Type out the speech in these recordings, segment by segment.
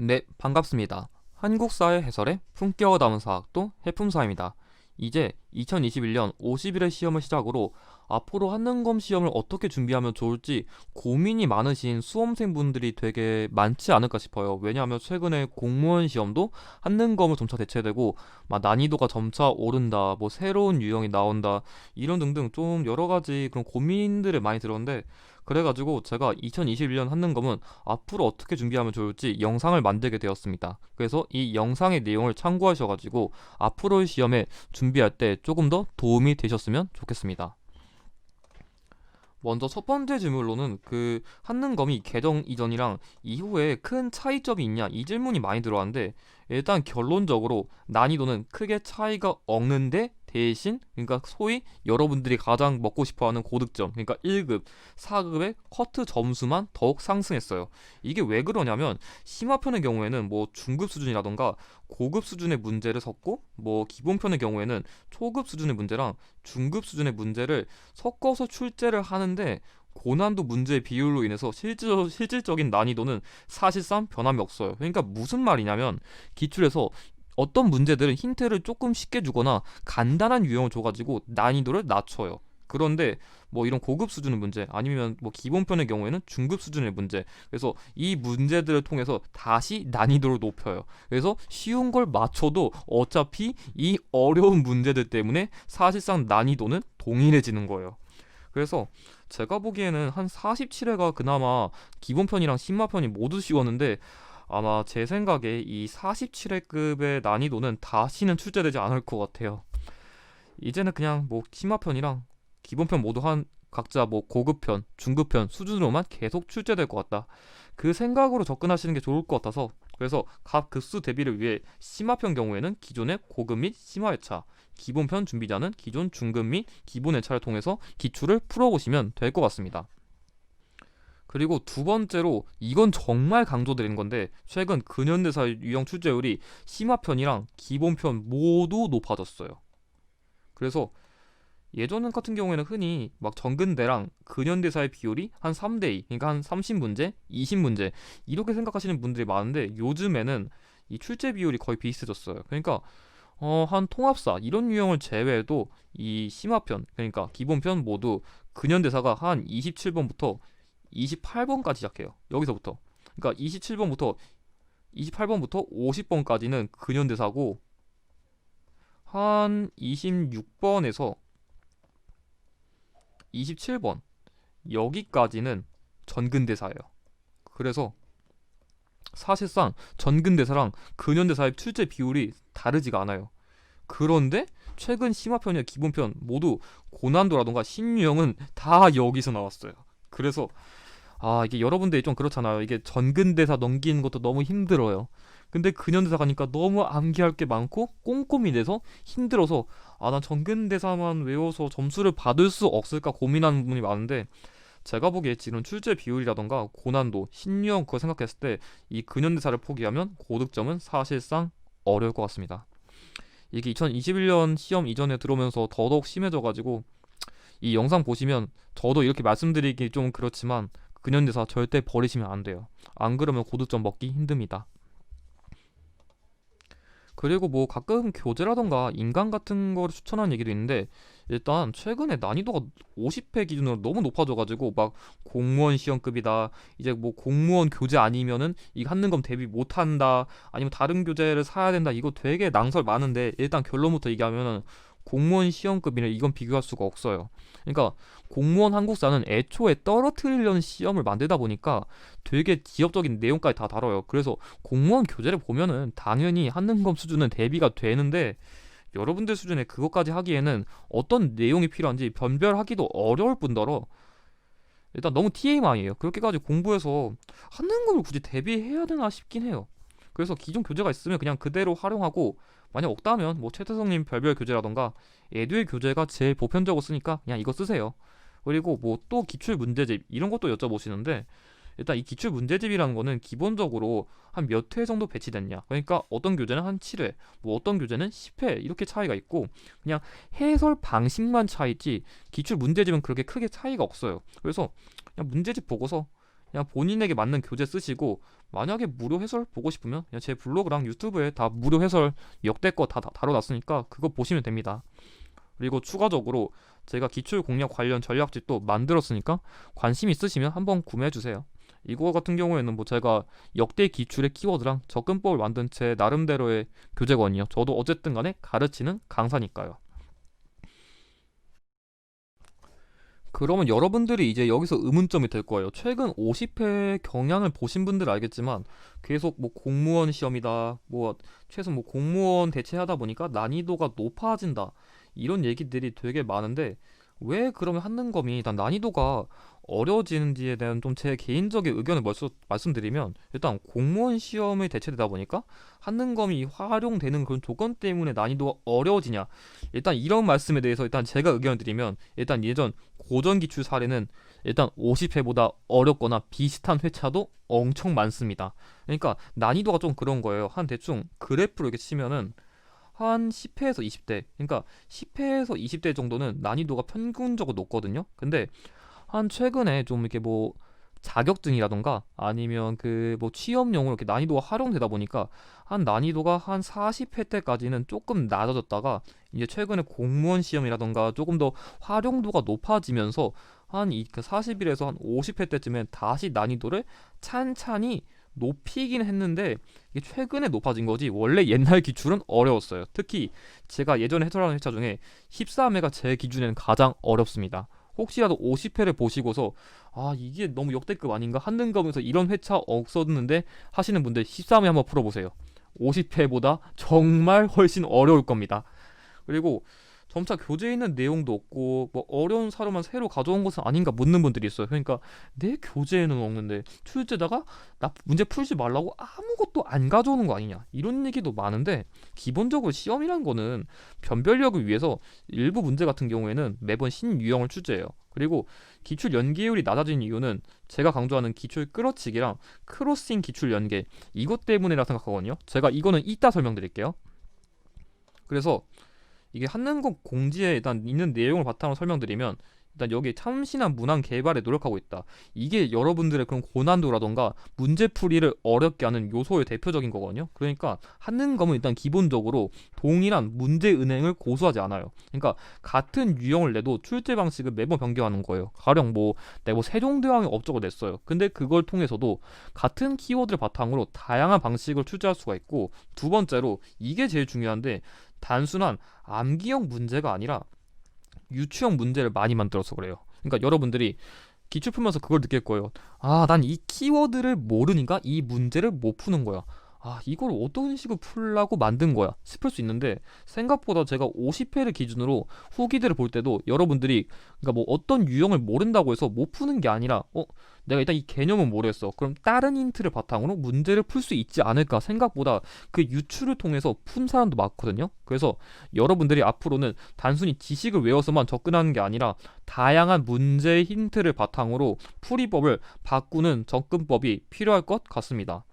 네, 반갑습니다. 한국사회 해설의 품격을 담은 사학도 해품사입니다. 이제 2021년 50일의 시험을 시작으로 앞으로 한능검 시험을 어떻게 준비하면 좋을지 고민이 많으신 수험생분들이 되게 많지 않을까 싶어요. 왜냐하면 최근에 공무원 시험도 한능검을 점차 대체되고 막 난이도가 점차 오른다, 뭐 새로운 유형이 나온다, 이런 등등 좀 여러 가지 그런 고민들을 많이 들었는데 그래가지고 제가 2021년 한능검은 앞으로 어떻게 준비하면 좋을지 영상을 만들게 되었습니다. 그래서 이 영상의 내용을 참고하셔가지고 앞으로의 시험에 준비할 때 조금 더 도움이 되셨으면 좋겠습니다. 먼저 첫 번째 질문로는 그 한능검이 개정 이전이랑 이후에 큰 차이점이 있냐 이 질문이 많이 들어왔는데 일단 결론적으로 난이도는 크게 차이가 없는데 대신 그러니까 소위 여러분들이 가장 먹고 싶어하는 고득점 그러니까 1급, 4급의 커트 점수만 더욱 상승했어요. 이게 왜 그러냐면 심화편의 경우에는 뭐 중급 수준이라던가 고급 수준의 문제를 섞고 뭐 기본편의 경우에는 초급 수준의 문제랑 중급 수준의 문제를 섞어서 출제를 하는데 고난도 문제의 비율로 인해서 실질, 실질적인 난이도는 사실상 변함이 없어요. 그러니까 무슨 말이냐면 기출에서 어떤 문제들은 힌트를 조금 쉽게 주거나 간단한 유형을 줘가지고 난이도를 낮춰요. 그런데 뭐 이런 고급 수준의 문제 아니면 뭐 기본편의 경우에는 중급 수준의 문제. 그래서 이 문제들을 통해서 다시 난이도를 높여요. 그래서 쉬운 걸 맞춰도 어차피 이 어려운 문제들 때문에 사실상 난이도는 동일해지는 거예요. 그래서 제가 보기에는 한 47회가 그나마 기본편이랑 신마편이 모두 쉬웠는데 아마 제 생각에 이 47회급의 난이도는 다시는 출제되지 않을 것 같아요. 이제는 그냥 뭐 심화편이랑 기본편 모두 한 각자 뭐 고급편, 중급편 수준으로만 계속 출제될 것 같다. 그 생각으로 접근하시는 게 좋을 것 같아서 그래서 각 급수 대비를 위해 심화편 경우에는 기존의 고급 및 심화 회차, 기본편 준비자는 기존 중급 및 기본 회차를 통해서 기출을 풀어보시면 될 것 같습니다. 그리고 두 번째로 이건 정말 강조드리는 건데 최근 근현대사 유형 출제율이 심화편이랑 기본편 모두 높아졌어요. 그래서 예전 같은 경우에는 흔히 막 정근대랑 근현대사의 비율이 한 3대2 그러니까 한 30문제, 20문제 이렇게 생각하시는 분들이 많은데 요즘에는 이 출제 비율이 거의 비슷해졌어요. 그러니까 어, 한 통합사 이런 유형을 제외해도 이 심화편 그러니까 기본편 모두 근현대사가 한 27번부터 28번까지 시작해요. 여기서부터. 그러니까 27번부터 28번부터 50번까지는 근현대사고 한 26번에서 27번 여기까지는 전근대사예요. 그래서 사실상 전근대사랑 근현대사의 출제 비율이 다르지가 않아요. 그런데 최근 심화편이나 기본편 모두 고난도라던가 신유형은 다 여기서 나왔어요. 그래서 아 이게 여러분들이 좀 그렇잖아요. 이게 전근대사 넘기는 것도 너무 힘들어요. 근데 근현대사 가니까 너무 암기할 게 많고 꼼꼼히 내서 힘들어서 아 난 전근대사만 외워서 점수를 받을 수 없을까 고민하는 분이 많은데 제가 보기에 지금 출제 비율이라던가 고난도 신유형 그거 생각했을 때 이 근현대사를 포기하면 고득점은 사실상 어려울 것 같습니다. 이게 2021년 시험 이전에 들어오면서 더더욱 심해져가지고 이 영상 보시면 저도 이렇게 말씀드리기 좀 그렇지만 근현대사 절대 버리시면 안 돼요. 안 그러면 고득점 먹기 힘듭니다. 그리고 뭐 가끔 교재라던가 인강 같은 거를 추천하는 얘기도 있는데 일단 최근에 난이도가 50회 기준으로 너무 높아져가지고 막 공무원 시험급이다 이제 뭐 공무원 교재 아니면은 이 한능검 대비 못한다 아니면 다른 교재를 사야 된다 이거 되게 낭설 많은데 일단 결론부터 얘기하면은 공무원 시험급이랑 이건 비교할 수가 없어요. 그러니까 공무원 한국사는 애초에 떨어뜨리려는 시험을 만들다 보니까 되게 지역적인 내용까지 다 다뤄요. 그래서 공무원 교재를 보면은 당연히 한능검 수준은 대비가 되는데 여러분들 수준에 그것까지 하기에는 어떤 내용이 필요한지 변별하기도 어려울 뿐더러 일단 너무 TMI예요. 그렇게까지 공부해서 한능검을 굳이 대비해야 되나 싶긴 해요. 그래서 기존 교재가 있으면 그냥 그대로 활용하고 만약 없다면 뭐 최태성님 별별 교재라던가 에듀의 교재가 제일 보편적으로 쓰니까 그냥 이거 쓰세요. 그리고 뭐 또 기출 문제집 이런 것도 여쭤보시는데 일단 이 기출 문제집이라는 거는 기본적으로 한 몇 회 정도 배치됐냐. 그러니까 어떤 교재는 한 7회, 뭐 어떤 교재는 10회 이렇게 차이가 있고 그냥 해설 방식만 차이지 기출 문제집은 그렇게 크게 차이가 없어요. 그래서 그냥 문제집 보고서 그냥 본인에게 맞는 교재 쓰시고 만약에 무료 해설 보고 싶으면 그냥 제 블로그랑 유튜브에 다 무료 해설 역대껏 다, 다 다뤄놨으니까 그거 보시면 됩니다. 그리고 추가적으로 제가 기출 공략 관련 전략집도 만들었으니까 관심 있으시면 한번 구매해 주세요. 이거 같은 경우에는 뭐 제가 역대 기출의 키워드랑 접근법을 만든 제 나름대로의 교재거든요. 저도 어쨌든 간에 가르치는 강사니까요. 그러면 여러분들이 이제 여기서 의문점이 될 거예요. 최근 50회 경향을 보신 분들 알겠지만 계속 뭐 공무원 시험이다, 뭐 최소 뭐 공무원 대체하다 보니까 난이도가 높아진다 이런 얘기들이 되게 많은데 왜 그러면 한능검이 일단 난이도가 어려워지는지에 대한 좀 제 개인적인 의견을 먼저 말씀드리면 일단 공무원 시험에 대체되다 보니까 한능검이 활용되는 그런 조건 때문에 난이도가 어려워지냐 일단 이런 말씀에 대해서 일단 제가 의견을 드리면 일단 예전 고전 기출 사례는 일단 50회보다 어렵거나 비슷한 회차도 엄청 많습니다. 그러니까 난이도가 좀 그런 거예요. 한 대충 그래프로 이렇게 치면은 한 10회에서 20대. 그러니까 10회에서 20대 정도는 난이도가 평균적으로 높거든요. 근데 한 최근에 좀 이렇게 뭐 자격증이라던가 아니면 그 뭐 취업용으로 이렇게 난이도가 활용되다 보니까 한 난이도가 한 40회 때까지는 조금 낮아졌다가 이제 최근에 공무원 시험이라던가 조금 더 활용도가 높아지면서 한이그 40일에서 한 50회 때쯤에 다시 난이도를 찬찬히 높이긴 했는데 이게 최근에 높아진 거지 원래 옛날 기출은 어려웠어요. 특히 제가 예전에 해설하는 회차 중에 13회가 제 기준에는 가장 어렵습니다. 혹시라도 50회를 보시고서 아 이게 너무 역대급 아닌가 한능검에서 이런 회차 없었는데 하시는 분들 13회 한번 풀어보세요. 50회보다 정말 훨씬 어려울 겁니다. 그리고 점차 교재에 있는 내용도 없고 뭐 어려운 사료만 새로 가져온 것은 아닌가 묻는 분들이 있어요. 그러니까 내 교재에는 없는데 출제자가 나 문제 풀지 말라고 아무것도 안 가져오는 거 아니냐 이런 얘기도 많은데 기본적으로 시험이란 거는 변별력을 위해서 일부 문제 같은 경우에는 매번 신유형을 출제해요. 그리고 기출 연계율이 낮아진 이유는 제가 강조하는 기출 끌어치기랑 크로싱 기출 연계 이것 때문이라 생각하거든요. 제가 이거는 이따 설명드릴게요. 그래서 이게 한능검 공지에 일단 있는 내용을 바탕으로 설명드리면 일단 여기 참신한 문항 개발에 노력하고 있다. 이게 여러분들의 그런 고난도라던가 문제풀이를 어렵게 하는 요소의 대표적인 거거든요. 그러니까 한능검은 일단 기본적으로 동일한 문제 은행을 고수하지 않아요. 그러니까 같은 유형을 내도 출제 방식을 매번 변경하는 거예요. 가령 뭐 내가 뭐 세종대왕의 업적을 냈어요. 근데 그걸 통해서도 같은 키워드를 바탕으로 다양한 방식을 출제할 수가 있고 두 번째로 이게 제일 중요한데 단순한 암기형 문제가 아니라 유추형 문제를 많이 만들어서 그래요. 그러니까 여러분들이 기출 풀면서 그걸 느낄 거예요. 아, 난 이 키워드를 모르니까 이 문제를 못 푸는 거야. 아, 이걸 어떤 식으로 풀라고 만든 거야? 싶을 수 있는데 생각보다 제가 50회를 기준으로 후기들을 볼 때도 여러분들이 그러니까 뭐 어떤 유형을 모른다고 해서 못 푸는 게 아니라 어 내가 일단 이 개념은 모르겠어. 그럼 다른 힌트를 바탕으로 문제를 풀 수 있지 않을까 생각보다 그 유추를 통해서 푼 사람도 많거든요. 그래서 여러분들이 앞으로는 단순히 지식을 외워서만 접근하는 게 아니라 다양한 문제 힌트를 바탕으로 풀이법을 바꾸는 접근법이 필요할 것 같습니다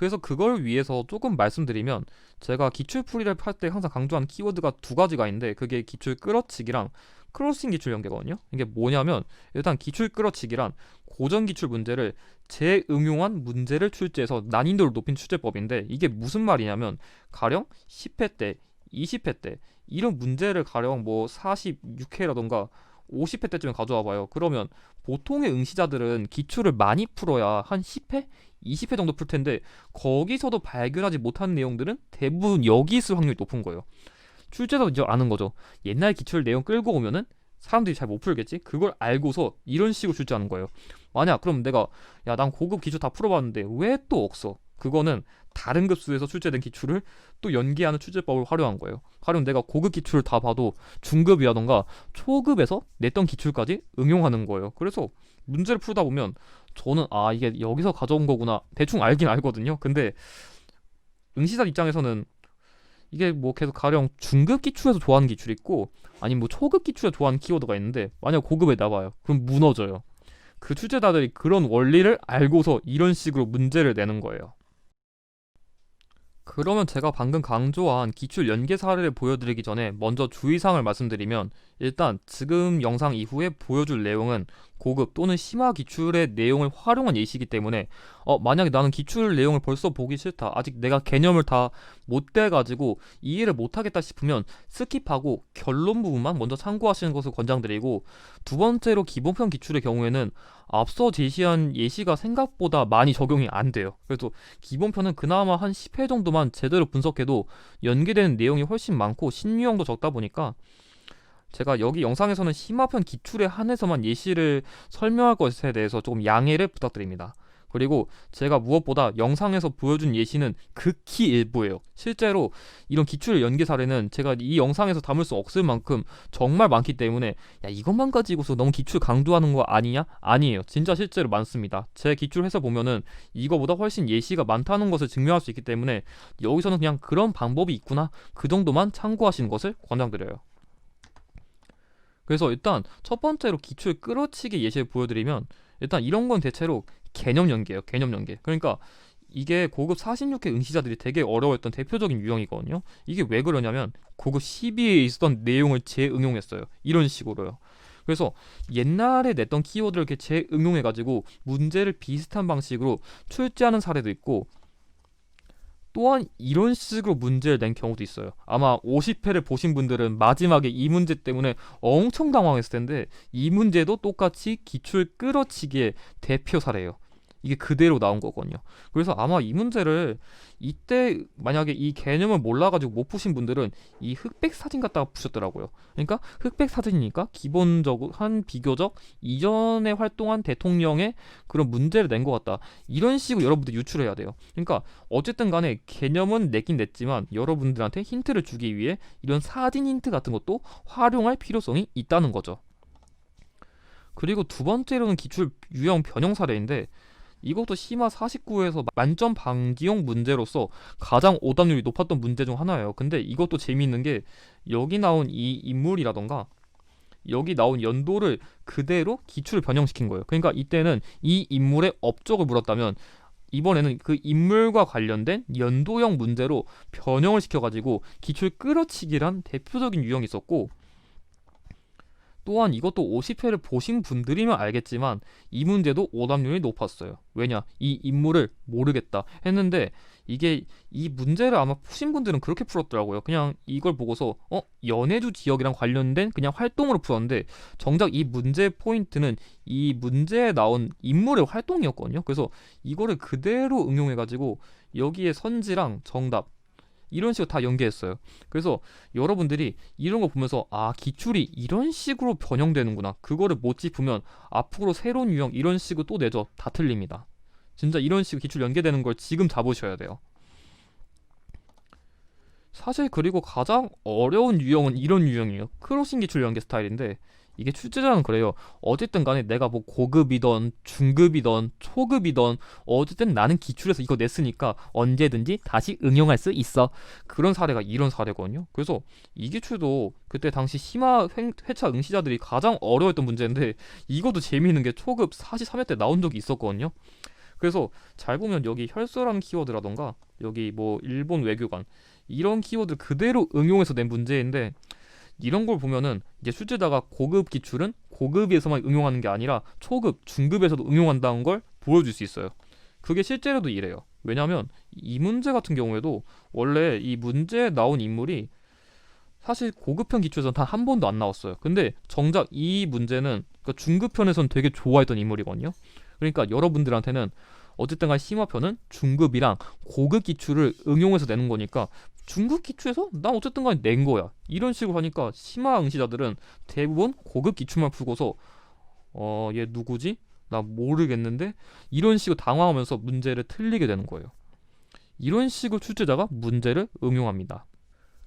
그래서 그걸 위해서 조금 말씀드리면 제가 기출 풀이를 할 때 항상 강조하는 키워드가 두 가지가 있는데 그게 기출 끌어치기랑 크로싱 기출 연계거든요. 이게 뭐냐면 일단 기출 끌어치기란 고전 기출 문제를 재응용한 문제를 출제해서 난이도를 높인 출제법인데 이게 무슨 말이냐면 가령 10회 때, 20회 때 이런 문제를 가령 뭐 46회라던가 50회 때쯤에 가져와 봐요. 그러면 보통의 응시자들은 기출을 많이 풀어야 한 10회, 20회 정도 풀 텐데 거기서도 발견하지 못한 내용들은 대부분 여기 있을 확률이 높은 거예요. 출제도 이제 아는 거죠. 옛날 기출 내용 끌고 오면은 사람들이 잘 못 풀겠지? 그걸 알고서 이런 식으로 출제하는 거예요. 만약 그럼 내가 야 난 고급 기출 다 풀어봤는데 왜 또 없어? 그거는 다른 급수에서 출제된 기출을 또 연계하는 출제법을 활용한 거예요. 가령 내가 고급 기출을 다 봐도 중급이라던가 초급에서 냈던 기출까지 응용하는 거예요. 그래서 문제를 풀다 보면 저는 아 이게 여기서 가져온 거구나 대충 알긴 알거든요. 근데 응시자 입장에서는 이게 뭐 계속 가령 중급 기출에서 좋아하는 기출이 있고 아니면 뭐 초급 기출에 좋아하는 키워드가 있는데 만약 고급에 나와요. 그럼 무너져요. 그 출제자들이 그런 원리를 알고서 이런 식으로 문제를 내는 거예요. 그러면 제가 방금 강조한 기출 연계 사례를 보여드리기 전에 먼저 주의사항을 말씀드리면 일단 지금 영상 이후에 보여줄 내용은 고급 또는 심화 기출의 내용을 활용한 예시이기 때문에 어 만약에 나는 기출 내용을 벌써 보기 싫다 아직 내가 개념을 다 못 돼가지고 이해를 못하겠다 싶으면 스킵하고 결론 부분만 먼저 참고하시는 것을 권장드리고 두 번째로 기본편 기출의 경우에는 앞서 제시한 예시가 생각보다 많이 적용이 안 돼요. 그래서 기본편은 그나마 한 10회 정도만 제대로 분석해도 연계되는 내용이 훨씬 많고 신유형도 적다 보니까 제가 여기 영상에서는 심화편 기출에 한해서만 예시를 설명할 것에 대해서 조금 양해를 부탁드립니다. 그리고 제가 무엇보다 영상에서 보여준 예시는 극히 일부예요. 실제로 이런 기출 연계 사례는 제가 이 영상에서 담을 수 없을 만큼 정말 많기 때문에 야 이것만 가지고서 너무 기출 강조하는 거 아니냐? 아니에요. 진짜 실제로 많습니다. 제 기출 해서 보면은 이거보다 훨씬 예시가 많다는 것을 증명할 수 있기 때문에 여기서는 그냥 그런 방법이 있구나 그 정도만 참고하시는 것을 권장드려요. 그래서 일단 첫 번째로 기출 끌어치기 예시를 보여드리면 일단 이런 건 대체로 개념 연계예요. 개념 연계. 그러니까 이게 고급 46회 응시자들이 되게 어려워했던 대표적인 유형이거든요. 이게 왜 그러냐면 고급 12에 있었던 내용을 재응용했어요. 이런 식으로요. 그래서 옛날에 냈던 키워드를 이렇게 재응용해가지고 문제를 비슷한 방식으로 출제하는 사례도 있고 또한 이런 식으로 문제를 낸 경우도 있어요. 아마 50회를 보신 분들은 마지막에 이 문제 때문에 엄청 당황했을 텐데 이 문제도 똑같이 기출 끌어치기의 대표 사례예요. 이게 그대로 나온 거거든요. 그래서 아마 이 문제를 이때 만약에 이 개념을 몰라가지고 못 푸신 분들은 이 흑백 사진 갖다가 푸셨더라고요. 그러니까 흑백 사진이니까 기본적으로 한 비교적 이전에 활동한 대통령의 그런 문제를 낸 것 같다. 이런 식으로 여러분들 유출해야 돼요. 그러니까 어쨌든 간에 개념은 냈긴 냈지만 여러분들한테 힌트를 주기 위해 이런 사진 힌트 같은 것도 활용할 필요성이 있다는 거죠. 그리고 두 번째로는 기출 유형 변형 사례인데 이것도 심화 49에서 만점 방지용 문제로서 가장 오답률이 높았던 문제 중 하나예요. 근데 이것도 재미있는 게 여기 나온 이 인물이라던가 여기 나온 연도를 그대로 기출을 변형시킨 거예요. 그러니까 이때는 이 인물의 업적을 물었다면 이번에는 그 인물과 관련된 연도형 문제로 변형을 시켜가지고 기출 끌어치기란 대표적인 유형이 있었고 또한 이것도 50회를 보신 분들이면 알겠지만 이 문제도 오답률이 높았어요. 왜냐? 이 인물을 모르겠다 했는데 이게 이 문제를 아마 푸신 분들은 그렇게 풀었더라고요. 그냥 이걸 보고서 어 연해주 지역이랑 관련된 그냥 활동으로 풀었는데 정작 이 문제 포인트는 이 문제에 나온 인물의 활동이었거든요. 그래서 이거를 그대로 응용해가지고 여기에 선지랑 정답 이런 식으로 다 연계했어요. 그래서 여러분들이 이런 거 보면서 아 기출이 이런 식으로 변형되는구나. 그거를 못 짚으면 앞으로 새로운 유형 이런 식으로 또 내죠. 다 틀립니다. 진짜 이런 식으로 기출 연계되는 걸 지금 잡으셔야 돼요. 사실 그리고 가장 어려운 유형은 이런 유형이에요. 크로싱 기출 연계 스타일인데 이게 출제자는 그래요. 어쨌든 간에 내가 뭐 고급이던 중급이던 초급이던 어쨌든 나는 기출에서 이거 냈으니까 언제든지 다시 응용할 수 있어. 그런 사례가 이런 사례거든요. 그래서 이 기출도 그때 당시 심화 회차 응시자들이 가장 어려웠던 문제인데 이것도 재미있는 게 초급 43회 때 나온 적이 있었거든요. 그래서 잘 보면 여기 혈서라는 키워드라던가 여기 뭐 일본 외교관 이런 키워드 그대로 응용해서 낸 문제인데 이런 걸 보면은 이제 출제자가 고급 기출은 고급에서만 응용하는 게 아니라 초급, 중급에서도 응용한다는 걸 보여줄 수 있어요. 그게 실제로도 이래요. 왜냐하면 이 문제 같은 경우에도 원래 이 문제에 나온 인물이 사실 고급편 기출에서는 단 한 번도 안 나왔어요. 근데 정작 이 문제는 그러니까 중급편에서는 되게 좋아했던 인물이거든요. 그러니까 여러분들한테는 어쨌든 간 심화편은 중급이랑 고급 기출을 응용해서 내는 거니까 중급 기출에서 난 어쨌든 간에 낸 거야. 이런 식으로 하니까 심화 응시자들은 대부분 고급 기출만 풀고서 어, 얘 누구지? 나 모르겠는데 이런 식으로 당황하면서 문제를 틀리게 되는 거예요. 이런 식으로 출제자가 문제를 응용합니다.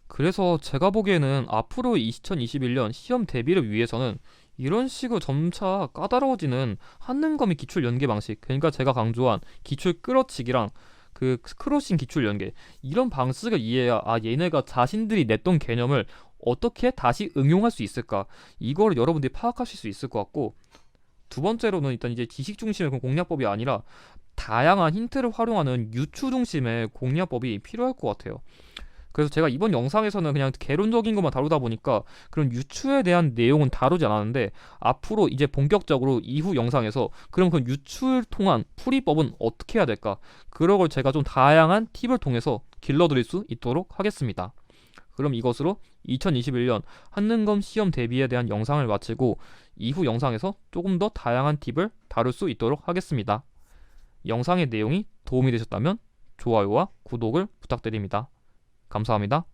그래서 제가 보기에는 앞으로 2021년 시험 대비를 위해서는 이런 식으로 점차 까다로워지는 한능검의 기출 연계 방식 그러니까 제가 강조한 기출 끌어치기랑 그 크로싱 기출 연계 이런 방식을 이해해야 아 얘네가 자신들이 냈던 개념을 어떻게 다시 응용할 수 있을까 이거를 여러분들이 파악하실 수 있을 것 같고 두 번째로는 일단 이제 지식 중심의 공략법이 아니라 다양한 힌트를 활용하는 유추 중심의 공략법이 필요할 것 같아요. 그래서 제가 이번 영상에서는 그냥 개론적인 것만 다루다 보니까 그런 유추에 대한 내용은 다루지 않았는데 앞으로 이제 본격적으로 이후 영상에서 그럼 그 유추를 통한 풀이법은 어떻게 해야 될까? 그런 걸 제가 좀 다양한 팁을 통해서 길러드릴 수 있도록 하겠습니다. 그럼 이것으로 2021년 한능검 시험 대비에 대한 영상을 마치고 이후 영상에서 조금 더 다양한 팁을 다룰 수 있도록 하겠습니다. 영상의 내용이 도움이 되셨다면 좋아요와 구독을 부탁드립니다. 감사합니다.